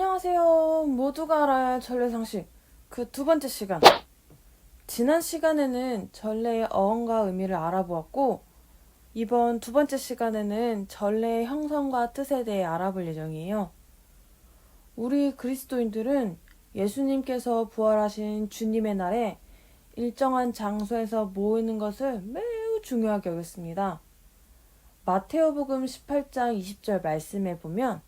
안녕하세요. 모두가 알아야 할 전래 상식. 그 두 번째 시간. 지난 시간에는 전래의 어원과 의미를 알아보았고, 이번 두 번째 시간에는 전래의 형성과 뜻에 대해 알아볼 예정이에요. 우리 그리스도인들은 예수님께서 부활하신 주님의 날에 일정한 장소에서 모이는 것을 매우 중요하게 여겼습니다. 마테오복음 18장 20절 말씀에 보면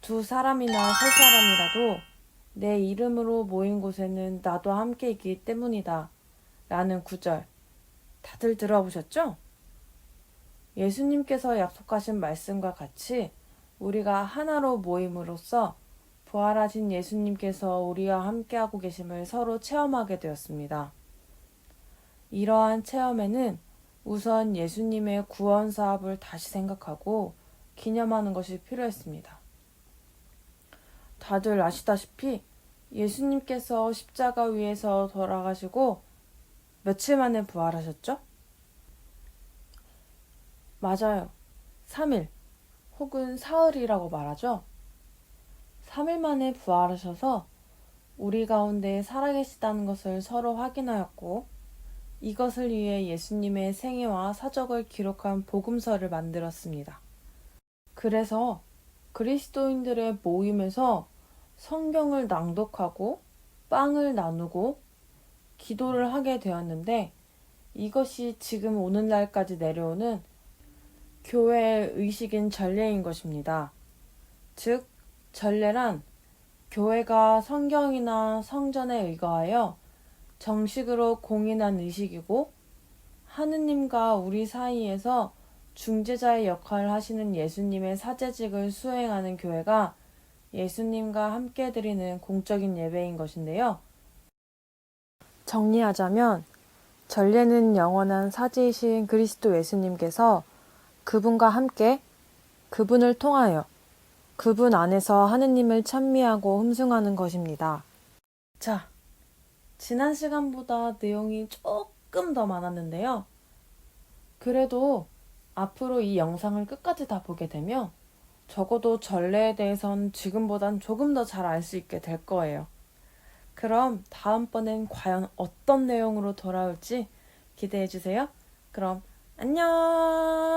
두 사람이나 세 사람이라도 내 이름으로 모인 곳에는 나도 함께 있기 때문이다. 라는 구절. 다들 들어보셨죠? 예수님께서 약속하신 말씀과 같이 우리가 하나로 모임으로써 부활하신 예수님께서 우리와 함께하고 계심을 서로 체험하게 되었습니다. 이러한 체험에는 우선 예수님의 구원 사업을 다시 생각하고 기념하는 것이 필요했습니다. 다들 아시다시피 예수님께서 십자가 위에서 돌아가시고 며칠 만에 부활하셨죠? 맞아요. 3일 혹은 사흘이라고 말하죠. 3일 만에 부활하셔서 우리 가운데 살아계시다는 것을 서로 확인하였고 이것을 위해 예수님의 생애와 사적을 기록한 복음서를 만들었습니다. 그래서 그리스도인들의 모임에서 성경을 낭독하고 빵을 나누고 기도를 하게 되었는데 이것이 지금 오늘날까지 내려오는 교회의 의식인 전례인 것입니다. 즉, 전례란 교회가 성경이나 성전에 의거하여 정식으로 공인한 의식이고 하느님과 우리 사이에서 중재자의 역할을 하시는 예수님의 사제직을 수행하는 교회가 예수님과 함께 드리는 공적인 예배인 것인데요. 정리하자면 전례는 영원한 사제이신 그리스도 예수님께서 그분과 함께 그분을 통하여 그분 안에서 하느님을 찬미하고 흠숭하는 것입니다. 자, 지난 시간보다 내용이 조금 더 많았는데요. 그래도 앞으로 이 영상을 끝까지 다 보게 되면 적어도 전례에 대해선 지금보단 조금 더 잘 알 수 있게 될 거예요. 그럼 다음번엔 과연 어떤 내용으로 돌아올지 기대해 주세요. 그럼 안녕!